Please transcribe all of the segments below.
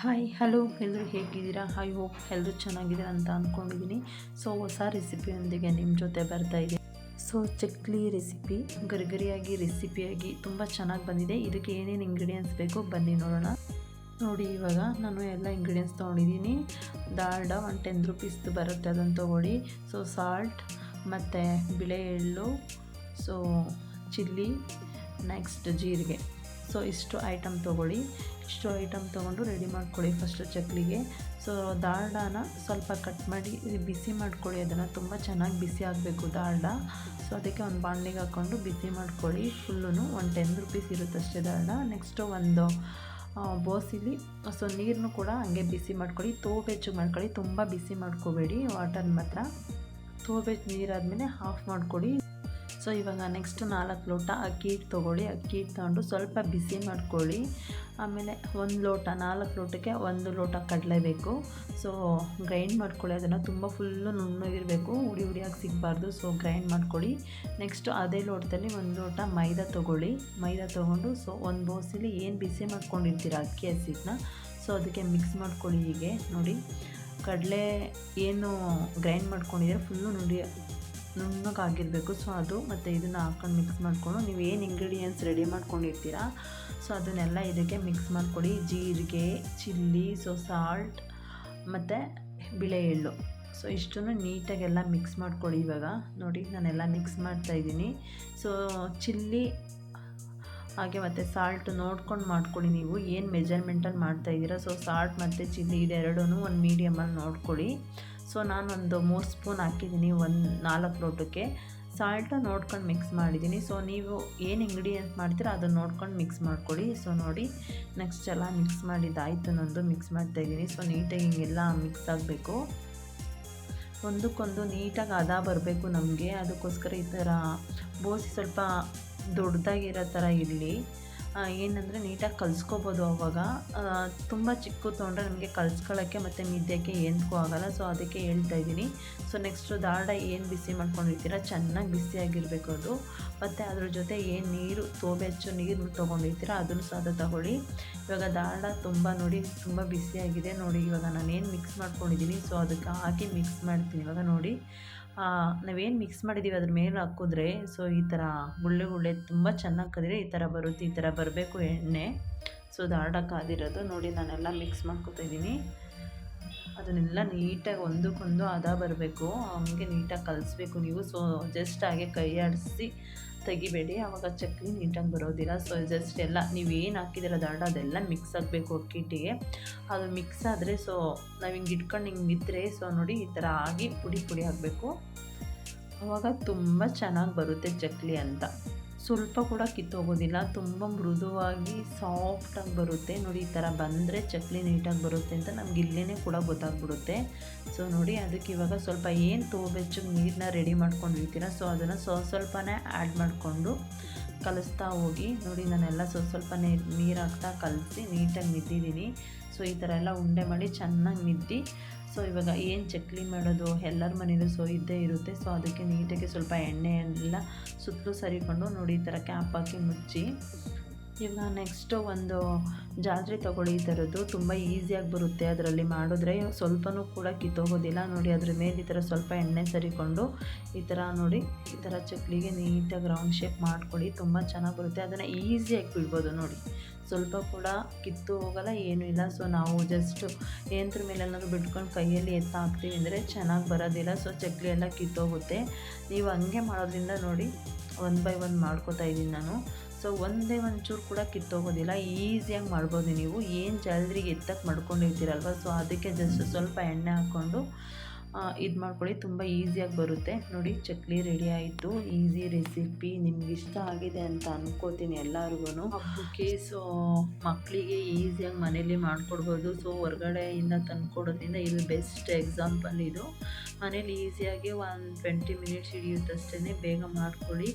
Hi hello ಎಲ್ಲರೂ ಹೇಗಿದ್ದೀರಾ? I hope ಎಲ್ಲರೂ ಚೆನ್ನಾಗಿದ್ದೀರಾ ಅಂತ ಅಂದ್ಕೊಂಡಿದ್ದೀನಿ ಸೊ ಹೊಸ ರೆಸಿಪಿಯೊಂದಿಗೆ ನಿಮ್ಮ ಜೊತೆ ಬರ್ತಾ ಇದೆ. ಸೊ ಚಕ್ಲಿ ರೆಸಿಪಿ ಗರಿಗರಿಯಾಗಿ ರೆಸಿಪಿಯಾಗಿ ತುಂಬ ಚೆನ್ನಾಗಿ ಬಂದಿದೆ. ಇದಕ್ಕೆ ಏನೇನು ಇಂಗ್ರೀಡಿಯೆಂಟ್ಸ್ ಬೇಕು ಬನ್ನಿ ನೋಡೋಣ. ನೋಡಿ, ಇವಾಗ ನಾನು ಎಲ್ಲ ಇಂಗ್ರೀಡಿಯೆಂಟ್ಸ್ ತೊಗೊಂಡಿದ್ದೀನಿ. ದಾಲ್ಡ ಒಂದು ಟೆನ್ ರುಪೀಸ್ದು ಬರುತ್ತೆ, ಅದನ್ನು ತೊಗೊಳ್ಳಿ. ಸೊ ಸಾಲ್ಟ್ ಮತ್ತು ಬಿಳೆ ಎಳ್ಳು ಸೊ ಚಿಲ್ಲಿ ನೆಕ್ಸ್ಟ್ ಜೀರಿಗೆ. ಸೊ ಇಷ್ಟು ಐಟಮ್ ತೊಗೊಳ್ಳಿ. ಇಷ್ಟು ಐಟಮ್ ತೊಗೊಂಡು ರೆಡಿ ಮಾಡ್ಕೊಳ್ಳಿ ಫಸ್ಟು ಚಕ್ಲಿಗೆ ಸೊ ದಾಲ್ಡಾನ ಸ್ವಲ್ಪ ಕಟ್ ಮಾಡಿ ಬಿಸಿ ಮಾಡ್ಕೊಳ್ಳಿ. ಅದನ್ನು ತುಂಬ ಚೆನ್ನಾಗಿ ಬಿಸಿ ಆಗಬೇಕು ದಾಲ್ಡ. ಸೊ ಅದಕ್ಕೆ ಒಂದು ಬಾಣಲಿಗೆ ಹಾಕ್ಕೊಂಡು ಬಿಸಿ ಮಾಡ್ಕೊಳ್ಳಿ. ಫುಲ್ಲು ಒಂದು ಟೆನ್ ರುಪೀಸ್ ಇರುತ್ತೆ ಅಷ್ಟೇ ದಾಲ್ಡ. ನೆಕ್ಸ್ಟು ಒಂದು ಬೋಸಿಲಿ. ಸೊ ನೀರನ್ನು ಕೂಡ ಹಂಗೆ ಬಿಸಿ ಮಾಡ್ಕೊಳ್ಳಿ. ಬೆಚ್ಚಗೆ ಮಾಡ್ಕೊಳ್ಳಿ. ತುಂಬ ಬಿಸಿ ಮಾಡ್ಕೋಬೇಡಿ ವಾಟರ್ ಮಾತ್ರ. ತೋಬೆಚ್ಚು ನೀರಾದಮೇಲೆ ಆಫ್ ಮಾಡ್ಕೊಳ್ಳಿ ಸೊ ಇವಾಗ ನೆಕ್ಸ್ಟ್ ನಾಲ್ಕು ಲೋಟ ಅಕ್ಕಿ ಹಿಟ್ಟು ತೊಗೊಳ್ಳಿ. ಅಕ್ಕಿ ಹಿಟ್ಟು ತೊಗೊಂಡು ಸ್ವಲ್ಪ ಬಿಸಿ ಮಾಡ್ಕೊಳ್ಳಿ. ಆಮೇಲೆ ಒಂದು ಲೋಟ, ನಾಲ್ಕು ಲೋಟಕ್ಕೆ ಒಂದು ಲೋಟ ಕಡಲೆ ಬೇಕು. ಸೊ ಗ್ರೈಂಡ್ ಮಾಡ್ಕೊಳ್ಳಿ. ಅದನ್ನು ತುಂಬ ಫುಲ್ಲು ನುಣ್ಣಗಿರಬೇಕು. ಉಡಿ ಉಡಿಯಾಗಿ ಸಿಗಬಾರ್ದು. ಸೊ ಗ್ರೈಂಡ್ ಮಾಡ್ಕೊಳ್ಳಿ. ನೆಕ್ಸ್ಟು ಅದೇ ಲೋಟದಲ್ಲಿ ಒಂದು ಲೋಟ ಮೈದಾ ತೊಗೊಳ್ಳಿ. ಮೈದಾ ತೊಗೊಂಡು ಸೊ ಒಂದು ಬೋಸಿಲಿ ಏನು ಬಿಸಿ ಮಾಡ್ಕೊಂಡಿರ್ತೀರ ಅಕ್ಕಿ ಹಸಿಟ್ಟನ್ನ ಸೊ ಅದಕ್ಕೆ ಮಿಕ್ಸ್ ಮಾಡ್ಕೊಳ್ಳಿ ಹೀಗೆ. ನೋಡಿ, ಕಡಲೆ ಏನು ಗ್ರೈಂಡ್ ಮಾಡ್ಕೊಂಡಿದ್ರೆ ಫುಲ್ಲು ನುಡಿ ನುಣ್ಣಗಾಗಿರಬೇಕು. ಸೊ ಅದು ಮತ್ತು ಇದನ್ನು ಹಾಕೊಂಡು ಮಿಕ್ಸ್ ಮಾಡಿಕೊಂಡು ನೀವು ಏನು ಇಂಗ್ರೀಡಿಯೆಂಟ್ಸ್ ರೆಡಿ ಮಾಡ್ಕೊಂಡಿರ್ತೀರಾ ಸೊ ಅದನ್ನೆಲ್ಲ ಇದಕ್ಕೆ ಮಿಕ್ಸ್ ಮಾಡಿಕೊಡಿ. ಜೀರಿಗೆ, ಚಿಲ್ಲಿ ಸೊ ಸಾಲ್ಟ್ ಮತ್ತು ಬಿಳೆ ಎಳ್ಳು. ಸೊ ಇಷ್ಟನ್ನು ನೀಟಾಗೆಲ್ಲ ಮಿಕ್ಸ್ ಮಾಡ್ಕೊಳ್ಳಿ ಇವಾಗ. ನೋಡಿ, ನಾನೆಲ್ಲ ಮಿಕ್ಸ್ ಮಾಡ್ತಾಯಿದ್ದೀನಿ ಸೊ ಚಿಲ್ಲಿ ಹಾಗೆ ಮತ್ತು ಸಾಲ್ಟ್ ನೋಡ್ಕೊಂಡು ಮಾಡ್ಕೊಡಿ ನೀವು. ಏನು ಮೆಜರ್ಮೆಂಟಲ್ಲಿ ಮಾಡ್ತಾಯಿದ್ದೀರಾ ಸೊ ಸಾಲ್ಟ್ ಮತ್ತು ಚಿಲ್ಲಿ ಇದೆರಡೂ ಒಂದು ಮೀಡಿಯಮಲ್ಲಿ ನೋಡ್ಕೊಳ್ಳಿ ಸೊ ನಾನೊಂದು ಮೂರು ಸ್ಪೂನ್ ಹಾಕಿದ್ದೀನಿ, ಒಂದು ನಾಲ್ಕು ಲೋಟಕ್ಕೆ. ಸಾಲ್ಟು ನೋಡ್ಕೊಂಡು ಮಿಕ್ಸ್ ಮಾಡಿದ್ದೀನಿ. ಸೊ ನೀವು ಏನು ಇಂಗ್ರೀಡಿಯೆಂಟ್ ಮಾಡ್ತೀರೋ ಅದನ್ನು ನೋಡ್ಕೊಂಡು ಮಿಕ್ಸ್ ಮಾಡ್ಕೊಳ್ಳಿ. ಸೊ ನೋಡಿ ನೆಕ್ಸ್ಟ್ ಎಲ್ಲ ಮಿಕ್ಸ್ ಮಾಡಿದ್ದಾಯಿತು, ನಂದು ಮಿಕ್ಸ್ ಮಾಡ್ತಾ ಇದ್ದೀನಿ. ಸೊ ನೀಟಾಗಿ ಹಿಂಗೆಲ್ಲ ಮಿಕ್ಸ್ ಆಗಬೇಕು. ಒಂದಕ್ಕೊಂದು ನೀಟಾಗಿ ಹದ ಬರಬೇಕು ನಮಗೆ. ಅದಕ್ಕೋಸ್ಕರ ಈ ಥರ ಬೋಸಿ ಸ್ವಲ್ಪ ದೊಡ್ಡದಾಗಿರೋ ಥರ ಇರಲಿ. ಏನಂದರೆ ನೀಟಾಗಿ ಕಲಿಸ್ಕೋಬೋದು ಅವಾಗ. ತುಂಬ ಚಿಕ್ಕ ತೊಗೊಂಡ್ರೆ ನಮಗೆ ಕಲ್ಸ್ಕೊಳ್ಳೋಕ್ಕೆ ಮತ್ತು ನಿದ್ದೆಗೆ ಏನಕ್ಕೂ ಆಗೋಲ್ಲ. ಸೊ ಅದಕ್ಕೆ ಹೇಳ್ತಾ ಇದ್ದೀನಿ. ಸೊ ನೆಕ್ಸ್ಟು ದಾಡ ಏನು ಬಿಸಿ ಮಾಡ್ಕೊಂಡಿರ್ತೀರ? ಚೆನ್ನಾಗಿ ಬಿಸಿಯಾಗಿರಬೇಕು ಅದು. ಮತ್ತು ಅದ್ರ ಜೊತೆ ಏನು ನೀರು, ತೋಬೆ ಹೆಚ್ಚು ನೀರು ತೊಗೊಂಡಿರ್ತೀರ? ಅದನ್ನು ಸಹ ತಗೊಳ್ಳಿ. ಇವಾಗ ದಾಡ ತುಂಬ ನೋಡಿ ತುಂಬ ಬಿಸಿಯಾಗಿದೆ. ನೋಡಿ, ಇವಾಗ ನಾನು ಏನು ಮಿಕ್ಸ್ ಮಾಡ್ಕೊಂಡಿದ್ದೀನಿ. ಸೊ ಅದಕ್ಕೆ ಹಾಕಿ ಮಿಕ್ಸ್ ಮಾಡ್ತೀನಿ. ಇವಾಗ ನೋಡಿ. ನಾವೇನು ಮಿಕ್ಸ್ ಮಾಡಿದ್ದೀವಿ ಅದ್ರ ಮೇಲೆ ಹಾಕಿದ್ರೆ ಸೊ ಈ ಥರ ಗುಳ್ಳೆ ಗುಳ್ಳೆ ತುಂಬ ಚೆನ್ನಾಗಿ ಕದಿರೆ ಈ ಥರ ಬರುತ್ತೆ, ಈ ಥರ ಬರಬೇಕು ಎಣ್ಣೆ. ಸೊ ದಾಡ ಕಾದಿರೋದು, ನೋಡಿ ನಾನೆಲ್ಲ ಮಿಕ್ಸ್ ಮಾಡ್ಕೊತಾ ಇದ್ದೀನಿ. ಅದನ್ನೆಲ್ಲ ನೀಟಾಗಿ ಒಂದಕ್ಕೊಂದು ಅದ ಬರಬೇಕು, ಹಂಗೆ ನೀಟಾಗಿ ಕಲಿಸ್ಬೇಕು ನೀವು. ಸೊ ಜಸ್ಟ್ ಹಾಗೆ ಕೈ ಆಡಿಸಿ ತೆಗಿಬೇಡಿ ಆವಾಗ ಚಕ್ಲಿ ನೀಟಾಗಿ ಬರೋದಿಲ್ಲ. ಸೊ ಜಸ್ಟ್ ಎಲ್ಲ ನೀವು ಏನು ಹಾಕಿದಿರ ದಾಡ ಅದೆಲ್ಲ ಮಿಕ್ಸ್ ಆಗಬೇಕು ಅಕ್ಕಿಟ್ಟಿಗೆ ಅದು ಮಿಕ್ಸ್ ಆದರೆ ಸೊ ನಾವು ಹಿಂಗೆ ಇಟ್ಕೊಂಡು ಹಿಂಗೆ ಇದ್ದರೆ ಸೊ ನೋಡಿ ಈ ಥರ ಆಗಿ ಪುಡಿ ಪುಡಿ ಆಗಬೇಕು ಆವಾಗ ತುಂಬ ಚೆನ್ನಾಗಿ ಬರುತ್ತೆ ಚಕ್ಲಿ ಅಂತ. ಸ್ವಲ್ಪ ಕೂಡ ಕಿತ್ತೋಗೋದಿಲ್ಲ ತುಂಬ ಮೃದುವಾಗಿ ಸಾಫ್ಟಾಗಿ ಬರುತ್ತೆ. ನೋಡಿ, ಈ ಥರ ಬಂದರೆ ಚಕ್ಲಿ ನೀಟಾಗಿ ಬರುತ್ತೆ ಅಂತ ನಮ್ಗೆ ಇಲ್ಲೇ ಕೂಡ ಗೊತ್ತಾಗ್ಬಿಡುತ್ತೆ. ಸೊ ನೋಡಿ, ಅದಕ್ಕೆ ಇವಾಗ ಸ್ವಲ್ಪ ಏನು ತೋಬೆಚ್ಚಗೆ ನೀರನ್ನ ರೆಡಿ ಮಾಡ್ಕೊಂಡಿರ್ತೀರ ಸೊ ಅದನ್ನು ಸ್ವಲ್ಪ ಸ್ವಲ್ಪನೇ ಆ್ಯಡ್ ಮಾಡಿಕೊಂಡು ಕಲಿಸ್ತಾ ಹೋಗಿ, ನೋಡಿ, ನಾನೆಲ್ಲ ಸ್ವಲ್ಪ ಸ್ವಲ್ಪನೇ ನೀರು ಹಾಕ್ತಾ ಕಲಸಿ ನೀಟಾಗಿ ಮಿದ್ದಿದ್ದೀನಿ. ಸೊ ಈ ಥರ ಎಲ್ಲ ಉಂಡೆ ಮಾಡಿ ಚೆನ್ನಾಗಿ ನಿದ್ದಿ ಸೊ ಇವಾಗ ಏನು ಚಕ್ಲಿ ಮಾಡೋದು, ಎಲ್ಲರ ಮನೇಲೂ ಸೊ ಇದ್ದೇ ಇರುತ್ತೆ. ಸೊ ಅದಕ್ಕೆ ನೀಟಾಗಿ ಸ್ವಲ್ಪ ಎಣ್ಣೆ ಎಲ್ಲ ಸುತ್ತಲೂ ಸರಿಕೊಂಡು ನೋಡಿ ಈ ಥರ ಕ್ಯಾಪ್ ಹಾಕಿ ಮುಚ್ಚಿ. ಇವಾಗ ನೆಕ್ಸ್ಟು ಒಂದು ಜಾತ್ರೆ ತೊಗೊಳ್ಳಿ ಈ ಥರದ್ದು ತುಂಬ ಈಸಿಯಾಗಿ ಬರುತ್ತೆ ಅದರಲ್ಲಿ ಮಾಡಿದ್ರೆ ಸ್ವಲ್ಪನೂ ಕೂಡ ಕಿತ್ತೋಗೋದಿಲ್ಲ. ನೋಡಿ ಅದ್ರ ಮೇಲೆ ಈ ಥರ ಸ್ವಲ್ಪ ಎಣ್ಣೆ ಸರಿಕೊಂಡು ಈ ಥರ ನೋಡಿ ಈ ಥರ ಚಕ್ಲಿಗೆ ನೀಟಾಗಿ ರೌಂಡ್ ಶೇಪ್ ಮಾಡ್ಕೊಳ್ಳಿ ತುಂಬ ಚೆನ್ನಾಗಿ ಬರುತ್ತೆ. ಅದನ್ನು ಈಸಿಯಾಗಿ ಬಿಡ್ಬೋದು ನೋಡಿ. ಸ್ವಲ್ಪ ಕೂಡ ಕಿತ್ತು ಹೋಗಲ್ಲ, ಏನೂ ಇಲ್ಲ. ಸೊ ನಾವು ಜಸ್ಟ್ ಮೇಲೆ ಏನಾದರೂ ಬಿಟ್ಕೊಂಡು ಕೈಯಲ್ಲಿ ಎತ್ತ ಹಾಕ್ತೀವಿ ಅಂದರೆ ಚೆನ್ನಾಗಿ ಬರೋದಿಲ್ಲ. ಸೊ ಚಕ್ಲಿ ಎಲ್ಲ ಕಿತ್ತೋಗುತ್ತೆ. ನೀವು ಹಂಗೆ ಮಾಡೋದ್ರಿಂದ ನೋಡಿ ಒನ್ ಬೈ ಒನ್ ಮಾಡ್ಕೋತಾ ಇದ್ದೀನಿ ನಾನು. ಸೊ ಒಂದೇ ಒಂಚೂರು ಕೂಡ ಕಿತ್ತೋಗೋದಿಲ್ಲ, ಈಸಿಯಾಗಿ ಮಾಡ್ಬೋದು ನೀವು. ಏನು ಜಲ್ದಿಗೆ ಎತ್ತಕ್ಕೆ ಮಾಡ್ಕೊಂಡಿರ್ತೀರಲ್ವ, ಸೊ ಅದಕ್ಕೆ ಜಸ್ಟ್ ಸ್ವಲ್ಪ ಎಣ್ಣೆ ಹಾಕ್ಕೊಂಡು ಇದು ಮಾಡ್ಕೊಳ್ಳಿ ತುಂಬ ಈಸಿಯಾಗಿ ಬರುತ್ತೆ. ನೋಡಿ ಚಕ್ಲಿ ರೆಡಿ ಆಯಿತು. ಈಸಿ ರೆಸಿಪಿ ನಿಮ್ಗೆ ಇಷ್ಟ ಆಗಿದೆ ಅಂತ ಅನ್ಕೋತೀನಿ ಎಲ್ಲರಿಗೂ ಹಬ್ಬಕ್ಕೆ ಸೊ ಮಕ್ಕಳಿಗೆ ಈಸಿಯಾಗಿ ಮನೇಲಿ ಮಾಡಿಕೊಡ್ಬೋದು. ಸೊ ಹೊರ್ಗಡೆಯಿಂದ ತಂದ್ಕೊಡೋದ್ರಿಂದ ಇದು ಬೆಸ್ಟ್ ಎಕ್ಸಾಂಪಲ್ ಇದು. ಮನೇಲಿ ಈಸಿಯಾಗಿ ಒಂದು ಟ್ವೆಂಟಿ ಮಿನಿಟ್ಸ್ ಹಿಡಿಯುತ್ತಷ್ಟೇ ಬೇಗ ಮಾಡ್ಕೊಳ್ಳಿ.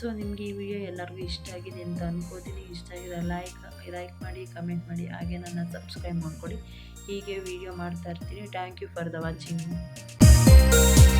ಸೊ ನಿಮಗೆ ಈ ವಿಡಿಯೋ ಎಲ್ಲರಿಗೂ ಇಷ್ಟ ಆಗಿದೆ ಅಂತ ಅನ್ಕೋತೀನಿ. ಇಷ್ಟ ಆಗಿದೆ ಲೈಕ್ ಲೈಕ್ ಮಾಡಿ ಕಮೆಂಟ್ ಮಾಡಿ ಹಾಗೆ ನನ್ನ ಸಬ್ಸ್ಕ್ರೈಬ್ ಮಾಡ್ಕೊಳ್ಳಿ. ಹೀಗೆ ವಿಡಿಯೋ ಮಾಡ್ತಾ ಇರ್ತೀನಿ. Thank you for the watching Música